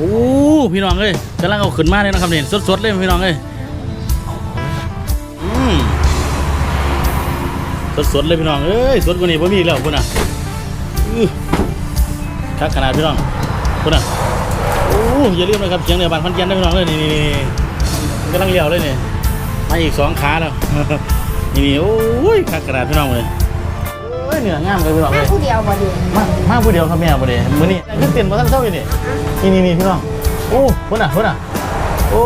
โอ้พี่น้องเอ้ยกำลังเอาขึ้นมาเลยนะครับเนี่ยสดๆเลยพี่น้องเอ้ยอืมสดๆเลยพี่น้องเอ้ยสดกว่านี้พ่มีแล้วพุ่นอะคักขนาดพี่น้องพุ่นอะโอ้อย่าลืมนะครับเชียงเหนือบานพันแก่นนะพี่น้องเอ้ยนี่นี่กำลังเลี้ยวเลยนี่มาอีกสองขาแล้วนี่นี่โอ้ยคักขนาดพี่น้องเลย อ้ยเหนืองามเลยพี่น้องมาเลยผู้เดียวบ่ดีมามาผู้เดียวครับแม่ผู้เดียวมื้อนี้ขึ้นเตียนบ่ทันเช้าอยู่นี่นี่นี่นี่พี่น้องโอ้พุ่นน่ะพุ่นน่ะโอ้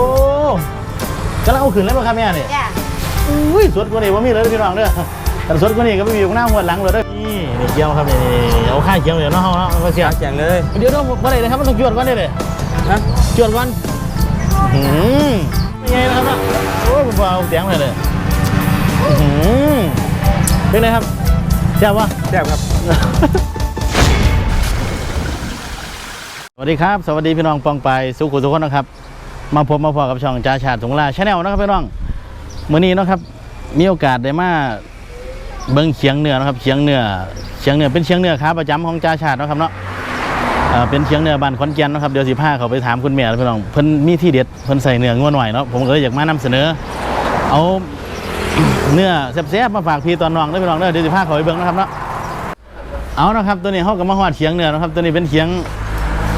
กำลังเอาขึ้นแล้วบ่ครับแม่นี่จ้าอุ้ยสดกว่านี้บ่มีเลยเด้อพี่น้องเด้อแต่สดกว่านี้ก็ไม่มีอยู่ข้างหน้าหัวหลังเลยเด้อนี่นี่เกี่ยวครับนี่นี่เอาข้าวเกี่ยวเดี๋ยวเนาะเฮาเนาะก็เสีย แจงเลยเดี๋ยวเนาะบ่ได้เลยครับมันต้องจวดก่อนเด้อเด้นะจวดก่อนอื้อหือเป็นไงนะครับเนาะโอ้ยผมเอาเสียงเลยเลยอื้อหือเป็นไงครับ แซ่บวะแซ่บครับ สวัสดีครับ สวัสดีพี่น้องปองไปสุขุทุกคนนะครับ มาพบมาพอกับช่องจ่าชาติสงขลาชาแนลนะครับพี่น้องมื้อนี้เนาะครับ มีโอกาสได้มาเบิ่งเชียงเหนือนะครับเชียงเหนือเชียงเหนือเป็นเชียงเหนือขาประจำของจ่าชาติเนาะครับเนาะเอ่อเป็นเชียงเหนือบ้านขอนแก่นเนาะครับเดี๋ยวสิพาเขาไปถามคุณแม่แล้วพี่น้องเพิ่นมีที่เด็ดเพิ่นใส่เนื้องัวหน่อยเนาะผมก็เลยอยากมานำเสนอ เอา เนื้อแซ่บๆมาฝากพี่ตอนน้องเด้อพี่น้องเด้อเดี๋ยวสิพาเขาไปเบิ่งนะครับเนาะเอานะครับตัวนี้เฮาก็มาฮอดเชียงเหนือนะครับตัวนี้เป็นเชียง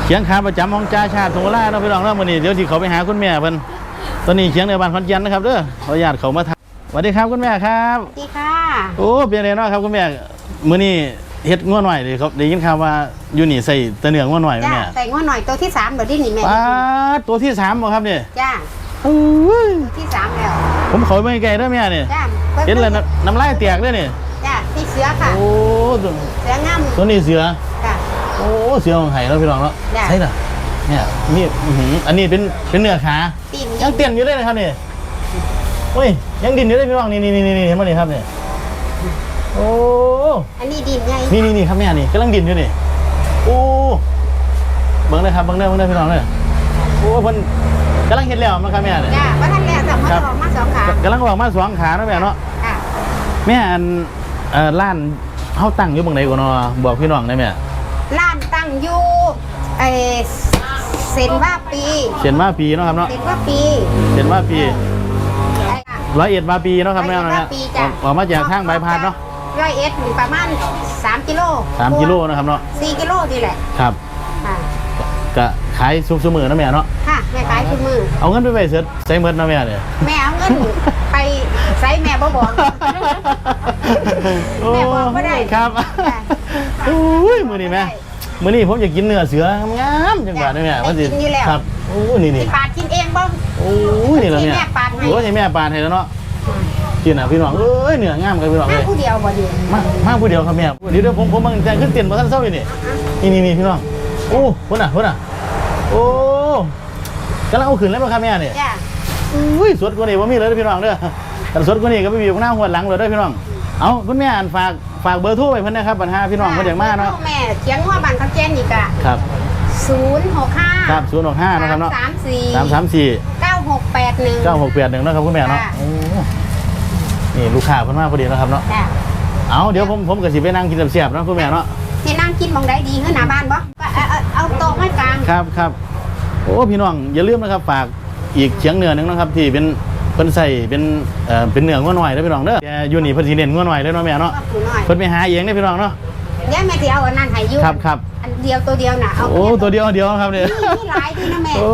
เขียงขาประจำของจ่าชาติสงขลาเนาะพี่น้องเนาะมื้อนี้เดี๋ยวสิเขาไปหาคุณแม่เพิ่นตอนนี้เขียงในบ้านขอนแก่นนะครับเด้อขออนุญาตเขามาทำสวัสดีครับคุณแม่ครับสวัสดีค่ะโอ้เป็นไงเนาะครับคุณแม่มื้อนี้เฮ็ดง้อหน่อยเลยครับได้ยินข่าวว่าอยู่นี่ใส่แตะเนื้อง้อหน่อยไหมจ้าแม่ใส่งวหน่อยตัวที่สามเดี๋ยวที่นี่แม่ป้าดตัวที่สามบ่ครับเนี่ยจ้าอุ้ยตัวที่สามแล้ว ผมเขาไปไกลเด้อแม่เนี่ยจ้าเห็นแล้วน้ำน้ำลายแตกเลยนี่จ้าที่เสือค่ะ โอ้ตัวเสืองามตัวนี้เสือจ้าโอ้เสือของไห้เนาะพี่น้องเนาะจ้ะใช่น่ะเนี่ยนี่อื้อหืออันนี้เป็นเป็นเนื้อขาตีนยังเต้นอยู่เลยนะครับนี่โอ้ยยังดินอยู่เลยพี่น้องนี่นี่นี่นี่เห็นไหมนี่ครับนี่โอ้อันนี้ดินไงนี่นี่นี่ครับแม่นี่กำลังดินอยู่นี่โอ้เบิ่งเลยครับเบิ่งเลยเบิ่งเลยพี่น้องเลยโอ้เพิ่น กำลังเห็นแล้วมั้งครับแม่เนี่ยจ้าว่าท่านแล้วสามารถครับออกมาสองขากำลังออกมาสองขาเนาะแม่เนาะค่ะแม่อันเอ่อร้านเฮาตั้งอยู่เบางไหนก่อนเนาะบอกพี่น้องได้ไหมร้านตั้งอยู่ไอเซนว่าปีเขียนมาปีเนาะครับเนาะเซนว่าปีเขียนมาปีไอ้ร้อยเอ็ดมาปีเนาะครับแม่ร้อยเนาะเอ็ดเนี่ยมาปีจ้ะออกออกมาจากทางใบายพาดเนาะร้อยเอ็ดหนึ่งประมาณสามกิโลสามกิโลนะครับเนาะสี่กิโลดีแหละครับค่ะ ก็ขายซุปซุมือนะแม่เนาะค่ะแม่ขาย ทุกมือเอาเงินไปไปเสร็จใส่เมิดนะแม่เนี่ยแม่เอาเงินไปใส่แม่บ่บอกแม่บอกบ่ได้ครับจ้ะโอ้ยมือนี้แม่มือนี้ผมอยากกินเนื้อเสืองามจังหวะนี่แม่ได้ว่าสิกินอยู่แล้วครับโอ้ยนี่นี่สิปาดกินเองบ่โอ้ยนี่แล้วที่เนี่ยแม่ปาดให้โอ้ยให้แม่ปาดให้แล้วเนาะกินอะพี่น้องเอ้ยเนื้องามกันพี่น้องมาเลยผู้เดียวบ่ดีมามาผู้เดียวครับแม่เดี๋ยวเดี๋ยวผมผมมันแต่งขึ้นเตียนมาท่านเศร้าอยู่นี่นี่นี่นี่พี่น้องโอ้พุ่นอะพุ่นอะโอ้ กำลังเอาขึ้นแล้วมั้งครับแม่เนี่ยจ้ะอุ้ยสดกว่านี้ว่ามีเลยเด้อพี่น้องเด้อแต่สดกว่านี้ก็ไม่มีอยู่ข้างหน้าหัวหลังเลยเด้อพี่น้อง เอาคุณแม่อันฝากฝากเบอร์โทรไปเพิ่นนะครับปัญหาพี่น้องเพิ่นอยากมาเนาะแม่เถียงว่าบ้านเขาแจ้งอีกอะครับ065ครับศูนย์หกห้านะครับเนาะสามสี่สามสามสี่9681เก้าหกแปดหนึ่งนะครับคุณแม่เนาะค่ะโอ้นี่ลูกค้าเพิ่นมาพอดีนะครับเนาะจ้ะเอาเดี๋ยวผมผมก็สิไปนั่งกินเสียบๆเนาะคุณแม่เนาะที่นั่งกินหมองได้ดีคือหน้าบ้านบ่ก็เอาเอาเอาโต๊ะให้กลางครับครับ โอ้พี่น้องอย่าลืมนะครับฝากอีกเฉียงเหนือหนึงนะครับ ที่เป็นเพิ่นใส่เป็นเอ่อเป็นเนื้องัวหน่อยเด้อพี่น้องเด้อแกอยู่นี่เพิ่นสิเน้นงัวหน่อยเด้อเนาะแม่เนาะก็ผู้น้อยเพิ่นไปหาเองเด้อพี่น้องเนาะเดี๋ยวแม่สิเอาอันนั้นให้อยู่ครับครับอันเดียวตัวเดียวน่ะเอาโอ้ตัวเดียวเดียวครับเนี่ย นี่มีหลายดีนะแม่ โอ้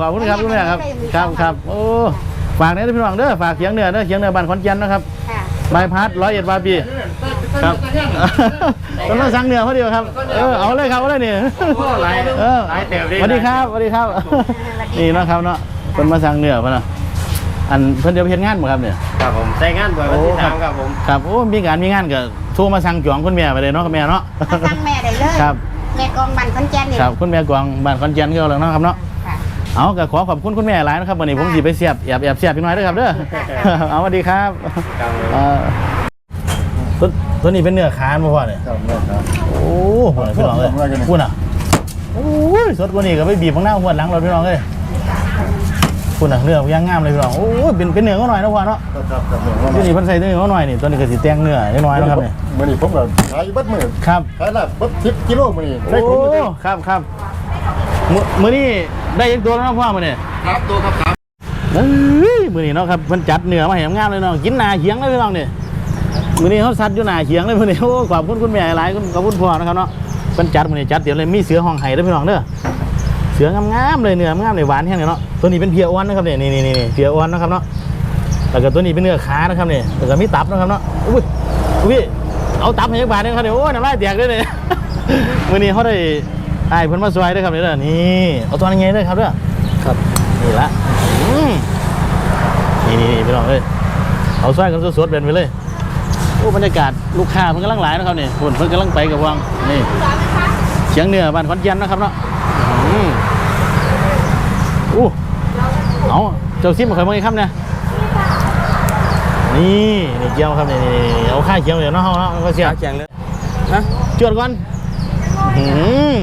ขอบคุณครับคุณแม่ครับ ครับครับโอ้ฝากเนี่ยพี่น้องเด้อฝากเขียงเหนือเด้อเขียงเหนือบ้านขอนแก่นนะครับค่ะ บายพัดร้อยเอ็ดบาปี ครับต้นมาสั่งเหนือเขาเดียวครับ เออเอาเลยครับเอาเลยนี่เออสวัสดีครับสวัสดีครับ นี่เนาะครับเนาะเพิ่นมาสั่งเหนือเพิ่นน่ะอันเพิ่นเดี๋ยวไปเฮ็ดงานบ่ครับเนี่ยครับผมใส่งานบ่อยวันที่สามครับผมครับโอ้มีการมีงานก็โทรมาสั่งจองคุณแม่ไปเลยเนาะคุณแม่เนาะมาสั่งแม่ได้เลยครับแม่กองบันคอนแก่นนี่ครับคุณแม่กวางบ้านขอนแก่นคือเอาแล้วเนาะครับเนาะค่ะเอาก็ขอขอบคุณคุณแม่หลายนะครับวันนี้ผมสิไปเสียบแอบแอบเสียบพี่น้อยด้วยครับเด้อเอาสวัสดีครับครับผมเอ่อ ตัวตัวนี้เป็นเนื้อคานบ่พ่อเนี่ยครับเมื่อครับโอ้โหพี่น้องเลยพูดน่ะโอ้ยสดกว่านี้ก็ไปบีบข้างหน้าหัวหลังเราพี่น้องเลยพูดน่ะเนื้อย่างงามเลยพี่น้องโอ้ยเป็นเป็นเนื้อก็หน่อยนะพ่อเนาะครับครับครับตัวนี้เพิ่นใส่เนื้อก็หน่อยนี่ตัวนี้ก็สิแต่งเนื้อเล็กน้อยนะครับเนี่ยมื้อนี้ผมก็ขายเบัดมื้อครับขายละเบัด10กิโลมื้อนี้โอ้ได้ผลมื้อนี้ครับครับมือมือนี่ได้ยังตัวแล้วเนาะพ่อมาเนี่ยครับตัวครับครับเอ้ยมือนี่เนาะครับมันจัดเนื้อมาให้งามเลยเนาะกินหนาเขียงเลยพี่น้องเนี่ย มือนี่เขาซัดอยู่หนาเขียงเลยมือนี่โอ้ขอบคุณคุณแม่หลายขอบคุณพ่อนะครับเนาะมันจัดมือนี่จัดเดี๋ยวเลยมีเสือห้องไห้ด้วยพี่น้องเด้อเสืองามๆเลยเนื้องามเลยหวานแห้งเลยเนาะตัวนี้เป็นเพียอ้วนนะครับเนี่ยนี่นี่นี่เพียอ้วนนะครับเนาะแล้วก็ตัวนี้เป็นเนื้อขานะครับเนี่ยแล้วก็มีตับนะครับเนาะอุ้ยอุ้ยเอาตับให้ยักบาทนึงครับเดี๋ยวโอ้ยน้ำลายแตกเลยเนี่ยมือนี้เขาได้ไอ้ายเพิ่นมาสวยด้วยครับเนี่ยเด้อนี่เอาตัวนี้ไงด้วยครับเด้อครับนี่ละอืมนี่นี่นี่พี่น้องเอ้ยเอาสร้อยกันสดๆเป็นไปเลย โอ้บรรยากาศลูกค้าเพิ่นกำลังหลายนะครับนี่คนเพิ่นกำลังไปกับวังนี่เชียงเหนือบ้านขอนแก่นนะครับเนาะอืมอู้เอาเจ้าซิมมาเคยมาไงครับเนี่ยนี่นี่เกี่ยวครับนี่นี่นี่เอาข้าวเคียวเดี๋ยวเนาะเฮาเนาะก็เสียขาแข็งเลยนะจวดก่อนอืม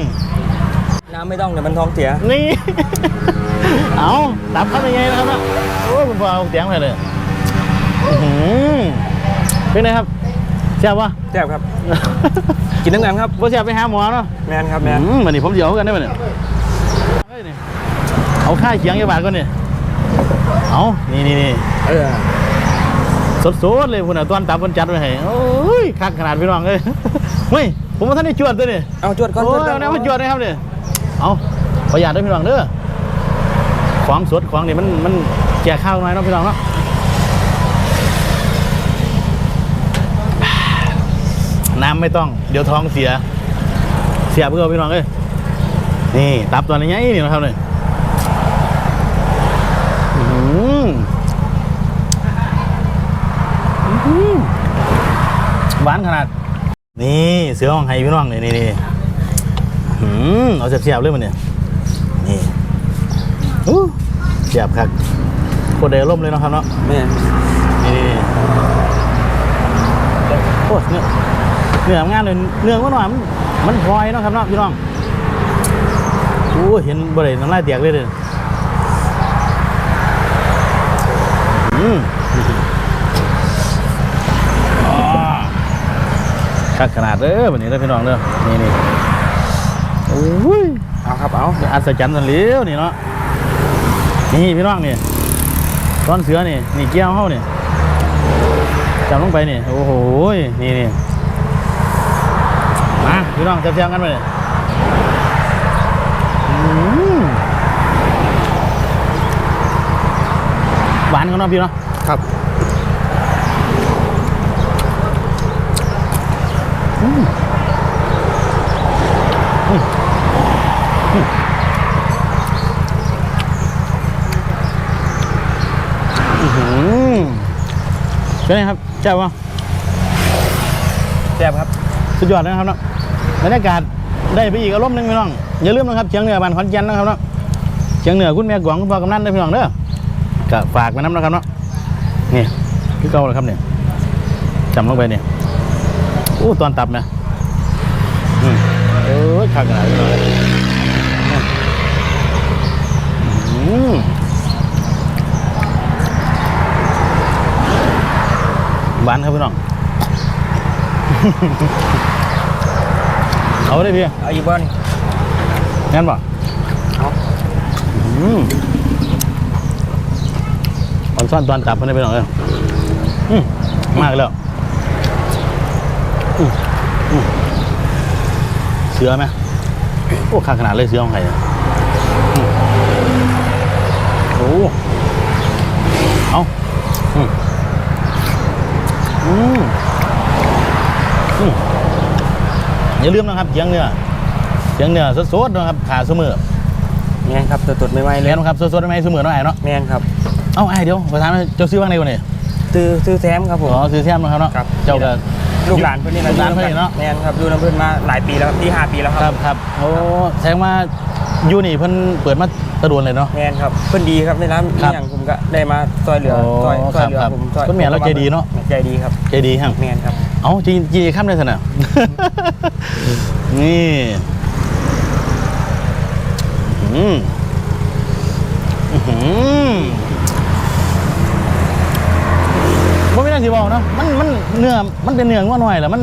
น้ำไม่ต้องเดี๋ยวมันท้องเสียนี่เอาตับเข้าไปไงนะครับนะโอ้ยคุณพ่อเอาเสียงไปเลยอื้อหือ เป็นไงครับแซ่บปะ แซ่บครับ กินทั้งนั้นครับ บ่แซ่บไปหาหมอเนาะแมนครับแมนอืมวันนี้ผมเดี๋ยวกันได้ไหมเนี่ยเฮ้ยนี่เอาค่าเคียงกี่บาทก่อนนี่เอานี่นี่นี่เออสดๆเลยคุณอะตอนตับคนจัดไว้ให้โอ้ยคักขนาดพี่น้องเลยเฮ้ยผมว่าท่านได้จวดด้วยนี่เอาจวดก่อนโอ้จวดยก่อเอานแนวมาจวดนะครับเนี่ยเอาประหยัดด้วยพี่น้องเด้อของสดของนี่มันมันแจกข้าวหน่อยเนาะพี่น้องเนาะ น้ำไม่ต้อง เดี๋ยวท้องเสีย เสียเพื่อพี่น้องเลยนี่ ตับตัวนี้ไงนี่นะครับเนี่ยอื้อหืออื้อหือหวานขนาด นี่เสือของไห้พี่น้องนี่นี่นี่หืมเอาเสียบๆเลยมันเนี่ยนี่อู้เสียบครับโคตรเดร่มเลยเนาะครับเนาะแมนนี่นี่โอ้เนื้อ เนื้องานเลยเนื้อมันหวานมันมันพลอยเนาะครับเนาะพี่น้องโอ้เห็นบ่ได้น้ำลายเตียกเลยเลยอืมอ่าคักขนาดเด้อวันนี้เด้อพี่น้องเด้อนี่นี่โอ้ยเอาครับเอาอัศจรรย์สันเหลียวนี่เนาะนี่พี่น้องนี่ต้อนเสือนี่นี่เกี้ยวเฮานี่จับลงไปนี่โอ้โหนี่นี่ มาพี่น้องจับเสียงกันไปเลยอืมหวานกันเนาะพี่เนาะครับอื้อหือเป็นไงครับเจ้าวะแซ่บครับ สุดยอดเลยนะครับเนาะ บรรยากาศได้ไปอีกอารมณ์หนึ่งพี่น้องอย่าลืมนะครับเชียงเหนือบ้านขอนแก่นนะครับเนาะเชียงเหนือคุณแม่กวางคุณพ่อกำนันเด้พี่น้องเด้อก็ฝากไว้น้ำนะครับเนาะนี่คือเก่าเลยครับเนี่ยจำลงไปเนี่ยโอ้ตอนตับนะอืมเออขักขนาดนี้เลยอืมหวานครับพี่น้อง เอาได้พี่เอาอีกบ้านงั้นป่ะเอาอืมตอนซ่อนตอนจับมันได้ไปหน่อยเลยอืมมากแล้วอืมอืมเสือไหมโอ้ขาขนาดเลยเสือของใครเนี่ยอืมโอ้เอาอืมอืมอืม อย่าลืมนะครับเจียงเนื้อเจียงเนื้อสดๆนะครับขาเสมอแมนครับตัวตดไม่ไหวเลเรียยนครับสดๆได้ไหมเสมอหน่อยเนาะแมนครับเอ้าไอ้เดี๋ยวขอถามหน่อยเจ้าซื้อบ้างในวันนี้ซื้อซื้อแซมครับผมอ๋อซื้อแซมนะครับเนาะครับ เจ้าก็ ลูกหลานเพื่อนนี่ลูกหลานเพิ่นนี่เนาะ แมนครับดูน้ำเพื่อนมาหลายปีแล้วครับที่ห้าปีแล้วคครัรับบครับโอ้แสดงว่ายูนี่เพิ่นเปิดมาตะดวนเลยเนาะ แมนครับเพื่อนดีครับในร้านครับนี่อย่างผมก็ได้มาซอยเหลือโอ้ซอยซอยเหลือครับผมซอยคุณแม่เราใจดีเนอะใจดีครับ ใจดีฮั่งแมนครับ เอ้าจีจีข้ามได้สนะ นี่อืมอื้อหือบ่ไม่ได้สิบอกเนาะมันมันเนื้อมันเป็นเนื้องัวหน่อยแหละมัน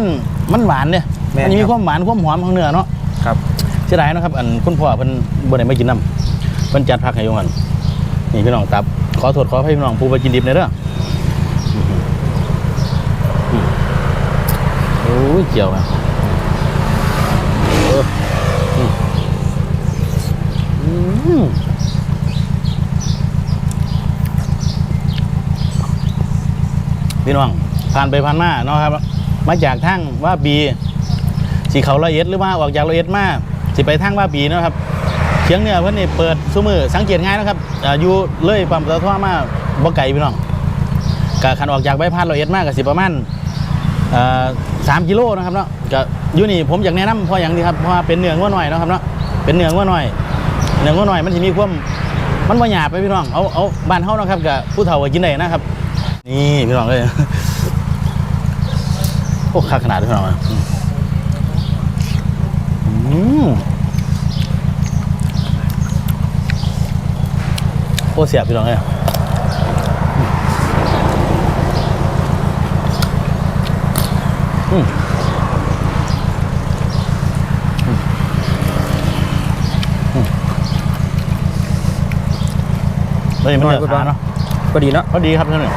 มันหวานเนี่ยแม่นมันมีครับความหวานความหอมของเนื้อเนาะครับเสียดายเนาะครับอันคุณพ่อเพิ่นบ่ได้มากินน้ำเพิ่นจัดผักให้อยู่หั่นนี่พี่น้องตับขอโทษขอให้พี่น้องผู้ไปกินดิบในอยเด้ออื้อหืออืมโอ้ยเกี่ยวอะเอออืมอืมพี่น้องผ่านไปผ่านมาเนาะครับ มาจากทางว่าปีสีเขาละเอียดหรือว่าออกจากละเอียดมากสิไปทางว่าปีเนาะครับเชียงเหนือเพิ่อนนี่เปิดซุ้มือสังเกตง่ายนะครับอ่าอยู่เลยปั๊มปตทมาบ่ไกลพี่น้องกะคันออกจากใบพัดละเอียดมากก็สิประมาณ สามกิโลนะครับเนาะก็อยู่นี่ผมอยากแนะนำเพราะอย่างนี้ครับเพราะว่าเป็นเนื้องัวหน่อยนะครับเนาะเป็นเนื้องัวหน่อยเนื้องัวหน่อยมันสิมีความมันบ่หยาบไปพี่น้องเอาเอาบ้านเฮานะครับกับผู้เฒ่าก็กินได้นะครับ นี่พี่น้องเอ้ยโอ้คักขนาดพี่น้องอืมโอ้เสียบพี่น้องเลยอืมอืมอืม เฮ้ยมันเหลือขาเนาะก็ดีเนาะพอดีครับท่านหนึ่ง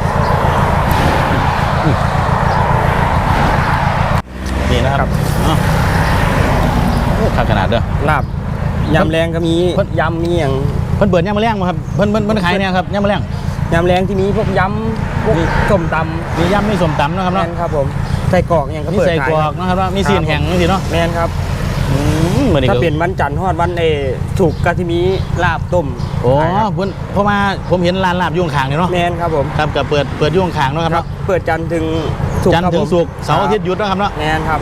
นี่นะครับอ้าวโอ้ขาขนาดเด้อลาบยำแรงก็มีเพิ่นยำมีอย่างเพิ่นเปิดย่ามมาแรงมาครับเพิ่นเพิ่นเพิ่นขายเนี่ยครับย่ามมาแรง ยำแรงที่มีพวกยำพวกส้มตำมีย่ำมีสมตำเนาะครับแมเนาะนครับผมใส่กรอกอย่างก็มีเปิดใส่ขายกรอกนะครับเนาะมีซีนแห้งนี่สิเนาะแมนครับ อืมเหมือนอีกถ้าเป็นวันจันทร์ฮอดวันเอถูกกะที่มีลาบต้มโอ้ขายครับเพิ่นเพราะว่าผมเห็นร้านลาบอยุ่ข้างๆเนี่ยเนาะแมนครับผมครับกับเปิดเปิดอยุ่ข้างๆเนาะครับครับเนาะเปิดจันทร์ถึงศุกร์จันทร์ถึงศุกร์คบผมเสาร์อาทิตย์หยุดเนาะครับเนาะแมนครับ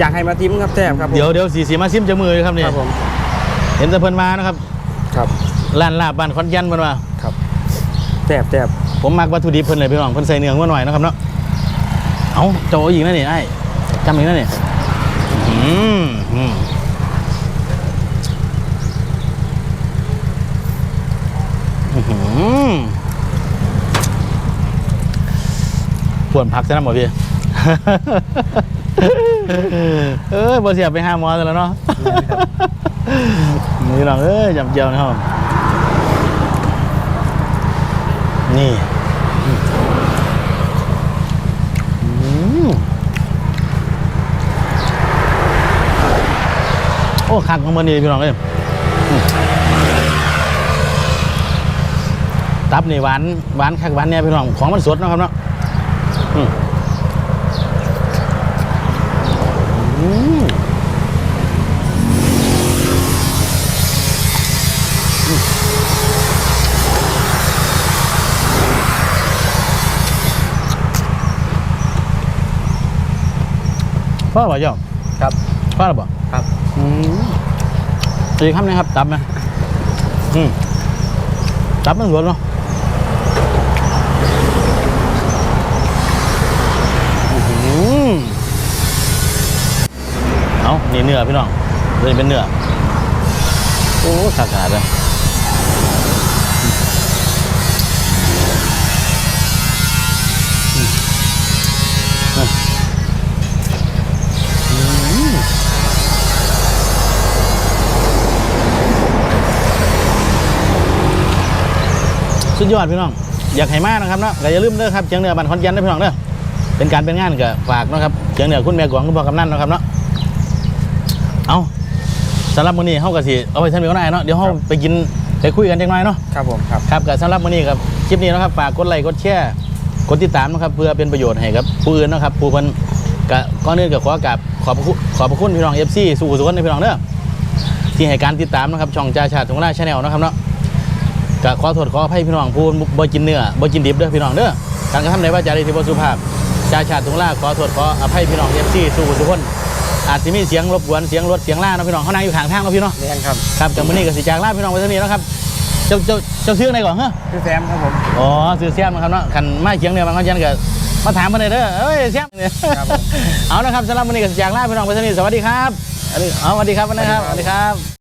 อยากให้มาทิมครับแซ่บครับผมเดี๋ยวเดี๋ยวสีสีมาซิมจะมือครับนี่ครับผมเห็นแต่เพิ่นมานะครับครับ ร้านลาบบ้านขอนแก่นเพิ่นว่าครับ แซ่บแซ่บผมมักวัตถุดิบเพิ่นเลยพี่น้องเพิ่นใส่เนื้อมาหน่อยนะครับเนาะเอาโจอีกนะนี่ไอ้จำอีกนะนี่อืมอืมอื้อหือปวดพักซะนะหมอพี่เอ้ยบ่เสียไปห้าหมอแล้วเนาะนี่น้องเอ้ยจำเจียวนะครับ นี่โอ้คักของมันนี่พี่น้องเอ้ยตับนี่หวานหวานคักหวานเนี่ยพี่น้องของมันสดนะครับเนาะอืมอืมอืม พ่อบ่เจ้าครับพ่อหรือเปล่าครับอืมอีกคำหนะครับตับไหมอืมตับมันสวนเนาะอื้อหือเอานี่เนื้อพี่น้องเลยเป็นเนื้อโอ้ขาดขาดเลย สุดยอดพี่น้อง อยากให้มากนะครับเนาะก็อย่าลืมเด้อครับเชียงเหนือบ้านขอนแก่นเด้อพี่น้องเด้อเป็นการเป็นงานก็ฝากเนาะครับเชียงเหนือคุณแม่กวางคุณพ่อกำนันเนาะครับเนาะเอาสำหรับมื้อนี้เฮาก็สิเอาไปท่านมีก็ได้เนาะเดี๋ยวเฮาไปกินไปคุยกันจังหน่อยเนาะครับผมครับครับก็สำหรับมื้อนี้ครับคลิปนี้นะครับฝากกดไลค์กดแชร์กดติดตามนะครับเพื่อเป็นประโยชน์ให้กับผู้อื่นเนาะครับผู้เพิ่นก็ก่อนอื่นก็ขอกราบขอบพระคุณขอบพระคุณพี่น้อง FC สู่สุขคนในพี่น้องเด้อที่ให้การติดตามนะครับช่องจ่าชาติของราชแนลนะครับเนาะ ก็ขอโทษขออภัยพี่น้องผู้บ่กินเนื้อบ่กินดิบเด้อพี่น้องเด้อการกระทำในว่าจารีที่บ่สุภาพชาชาติทุงล่าขอโทษขออภัยพี่น้อง FC สู่ทุกคนอาจสิมีเสียงรบกวนเสียงรถเสียงล่าเนาะพี่น้องเขานั่งอยู่ข้างทางเนาะพี่เนาะแมนครับครับกับมื้อนี้ก็สิจากลาพี่น้องไปเท่านี้แล้วครับเจ้าเจ้าเจ้าซื้ออะไรก่อนฮะคือแซมครับผมอ๋อซื้อเสียมนะครับเนาะคันมาเคียงเนี่ยบางคนยันก็มาถามมาเลยเด้อเอ้ยเสียมเนี่ยครับผมเอานะครับสำหรับมื้อนี้ก็สิจากลาพี่น้องไปเท่านี้สวัสดีครับเอาสวัสดีครับวันนี้ครับสวัสดีครับ